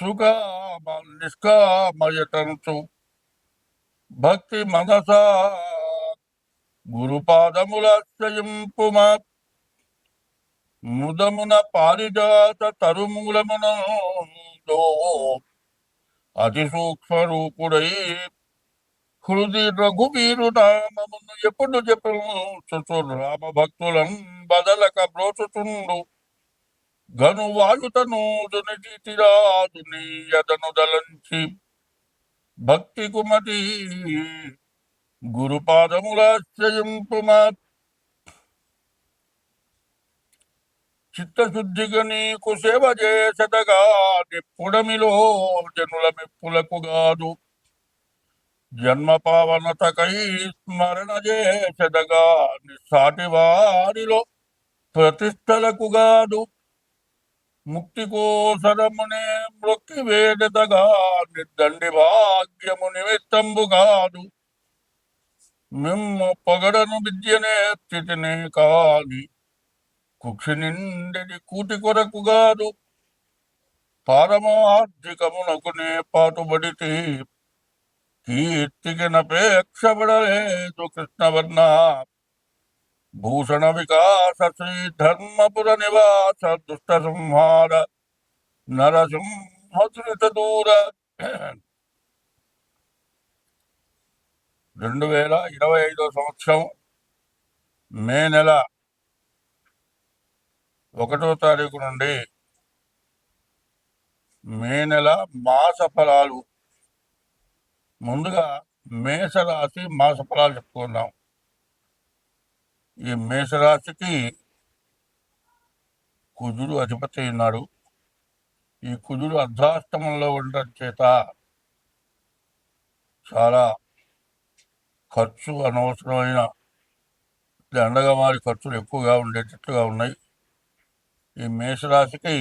సుకామ నిష్కామయతంతు. భక్తి మనసా గురుపాదములాశ్రయింపుమ. ముదమున పారిజాత తరుమూలమున అతి సూక్ష్మ రూపుడై హృది రఘువీరు నామమును ఎప్పుడు చెప్పు రామ భక్తులం బదలక బ్రోచుచుండు. గను వాయుతనూదుని తీతిరాదుని యదను దలంచి భక్తి కుమతి గురుపాదములాశ్రయింపుమా చిత్తశుద్ధిగా నీకు సేవ చేసదగా నిప్పుడమిలో జనుల మెప్పులకు గాదు. జన్మ పావనతకై స్మరణ చేసదగా నిస్సాటి వారిలో ప్రతిష్టలకు గాదు. ముక్తి కోసరమునే మృక్కి వేడతగా నిద్దండి భాగ్యము నిమిత్తంబు కాదు. మిమ్ము పొగడను విద్యనే స్థితినే కాని కుక్షి నిండిది కూటి కొరకు కాదు పారమార్థికమునకునే పాటుబడితే కీర్తికి నపేక్షపడలేదు కృష్ణవర్ణ. భూషణ వికాస శ్రీ ధర్మపుర నివాస దుష్ట సంహార నరసింహసునిత దూర. రెండు వేల ఇరవై ఐదో సంవత్సరం మే నెల ఒకటో తారీఖు నుండి మే నెల మాస ఫలాలు. ముందుగా మేషరాశి మాస ఫలాలు చెప్పుకుందాం. ఈ మేషరాశికి కుజుడు అధిపతి ఉన్నాడు ఈ కుజుడు అర్ధాష్టమంలో ఉండడం చేత చాలా ఖర్చు అనవసరమైన దండగా మారి ఖర్చులు ఎక్కువగా ఉండేటట్లుగా ఉన్నాయి. ఈ మేషరాశికి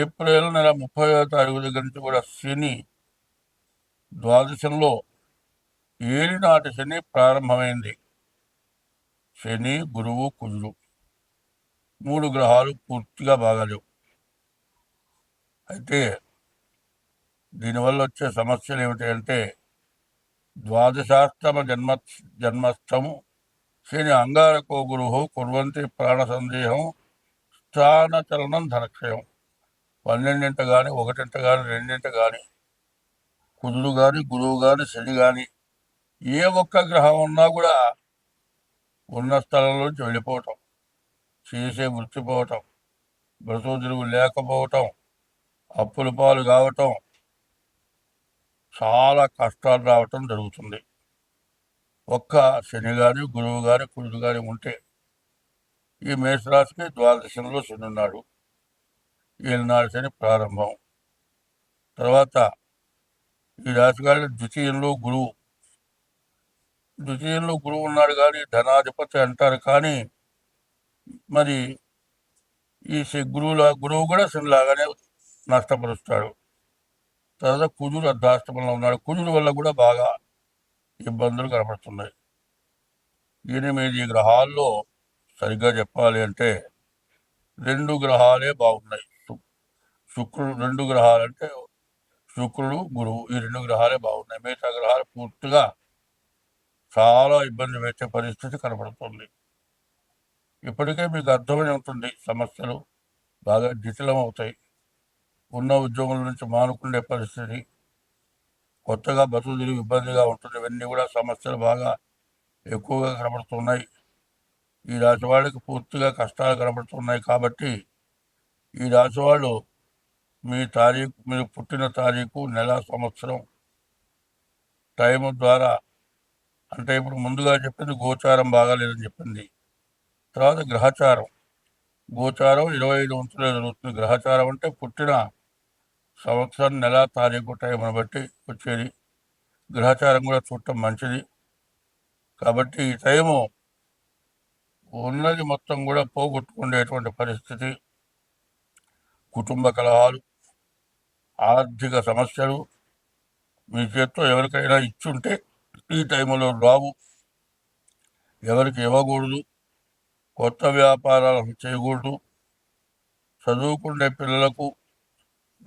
ఏప్రిల్ నెల ముప్పై తారీఖు దగ్గర నుంచి కూడా శని ద్వాదశంలో ఏలినాటి శని ప్రారంభమైంది. శని గురువు కుజుడు. మూడు గ్రహాలు పూర్తిగా బాగాలేవు. అయితే దీనివల్ల వచ్చే సమస్యలు ఏమిటి అంటే ద్వాదశాష్టమ జన్మ జన్మస్థము శని అంగారకో గురువు కుర్వంతి ప్రాణ సందేహం స్థాన చలనం ధనక్షయం. పన్నెండింట కానీ ఒకటింట కానీ రెండింట కానీ కుదురు కానీ గురువు కానీ శని కానీ ఏ ఒక్క గ్రహం ఉన్నా కూడా ఉన్న స్థలంలోంచి వెళ్ళిపోవటం చేసే వృత్తి పోవటం లేకపోవటం అప్పుల పాలు కావటం చాలా కష్టాలు రావటం జరుగుతుంది. ఒక్క శని గాని గురువు కానీ కురుడు గాని ఉంటే ఈ మేషరాశికి ద్వాదశంలో శని ఉన్నాడు. ఈనాడు శని ప్రారంభం. తర్వాత ఈ రాశి గారి ద్వితీయంలో గురువు. ద్వితీయంలో గురువు ఉన్నాడు కానీ ధనాధిపతి అంటారు. కానీ మరి ఈ శ- గురువుల గురువు కూడా శనిలాగానే నష్టపరుస్తాడు. తర్వాత కుజుడు అర్ధాష్టమంలో ఉన్నాడు. కుజుడు వల్ల కూడా బాగా ఇబ్బందులు కనపడుతున్నాయి. ఎనిమిది గ్రహాల్లో సరిగ్గా చెప్పాలి అంటే రెండు గ్రహాలే బాగున్నాయి. శుక్రుడు రెండు గ్రహాలు అంటే శుక్రుడు గురువు ఈ రెండు గ్రహాలే బాగున్నాయి. మిగతా గ్రహాలు పూర్తిగా చాలా ఇబ్బంది పెట్టే పరిస్థితి కనపడుతుంది. ఇప్పటికే మీకు అర్థమై ఉంటుంది సమస్యలు బాగా జటిలం అవుతాయి ఉన్న ఉద్యోగుల నుంచి మానుకుండే పరిస్థితి కొత్తగా బతులు తిరిగి ఇబ్బందిగా ఉంటుంది. ఇవన్నీ కూడా సమస్యలు బాగా ఎక్కువగా కనబడుతున్నాయి ఈ రాశి వాళ్ళకి పూర్తిగా కష్టాలు కనబడుతున్నాయి కాబట్టి ఈ రాశి వాళ్ళు మీ తారీఖు మీరు పుట్టిన తారీఖు నెల సంవత్సరం టైం ద్వారా అంటే ఇప్పుడు ముందుగా చెప్పింది గోచారం బాగాలేదని చెప్పింది. తర్వాత గ్రహచారం. గోచారం ఇరవై ఐదు వంతులు జరుగుతుంది. గ్రహచారం అంటే పుట్టిన సంవత్సరం నెల తారీఖు టైంను బట్టి వచ్చేది. గ్రహచారం కూడా చూడటం మంచిది. కాబట్టి ఈ టైము ఉన్నది మొత్తం కూడా పోగొట్టుకునేటువంటి పరిస్థితి. కుటుంబ కలహాలు ఆర్థిక సమస్యలు మీ చేత్తో ఎవరికైనా ఇచ్చుంటే ఈ టైంలో రావు. ఎవరికి ఇవ్వకూడదు. కొత్త వ్యాపారాలు చేయకూడదు. చదువుకునే పిల్లలకు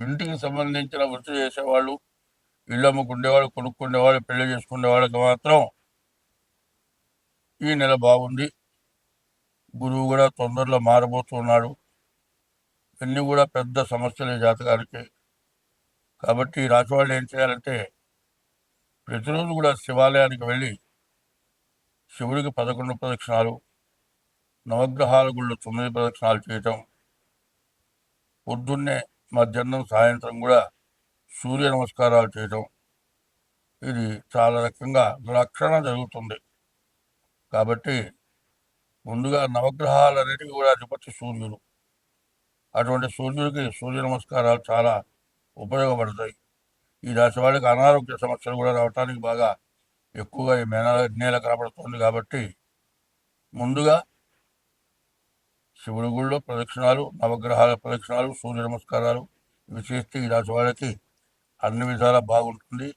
ఇంటికి సంబంధించిన వృత్తి చేసేవాళ్ళు ఇళ్ళు అమ్ముకుండేవాళ్ళు కొనుక్కునేవాళ్ళు పెళ్ళి చేసుకునే వాళ్ళకి మాత్రం ఈ నెల బాగుంది. గురువు కూడా తొందరలో మారబోతున్నాడు. ఇవన్నీ కూడా పెద్ద సమస్యలే జాతకానికి. కాబట్టి రాజవాళ్ళు వాళ్ళు ఏం చేయాలంటే ప్రతిరోజు కూడా శివాలయానికి వెళ్ళి శివుడికి పదకొండు ప్రదక్షిణాలు నవగ్రహాల గుళ్ళు తొమ్మిది ప్రదక్షిణాలు చేయటం పొద్దున్నే మధ్యాహ్నం సాయంత్రం కూడా సూర్య నమస్కారాలు చేయటం. ఇది చాలా రకంగా రక్షణ జరుగుతుంది. కాబట్టి ముందుగా నవగ్రహాలన్నిటికీ కూడా అధిపతి సూర్యుడు. అటువంటి సూర్యుడికి సూర్య నమస్కారాలు చాలా ఉపయోగపడతాయి. ఈ రాశి వాళ్ళకి అనారోగ్య సమస్యలు కూడా రావడానికి బాగా ఎక్కువగా ఈ మేన నేల కనపడుతుంది కాబట్టి ముందుగా శివుడి గుళ్ళో ప్రదక్షిణాలు నవగ్రహాల ప్రదక్షిణాలు సూర్య నమస్కారాలు ఇవి చేస్తే ఈ రాశి వాళ్ళకి అన్ని విధాలా బాగుంటుంది.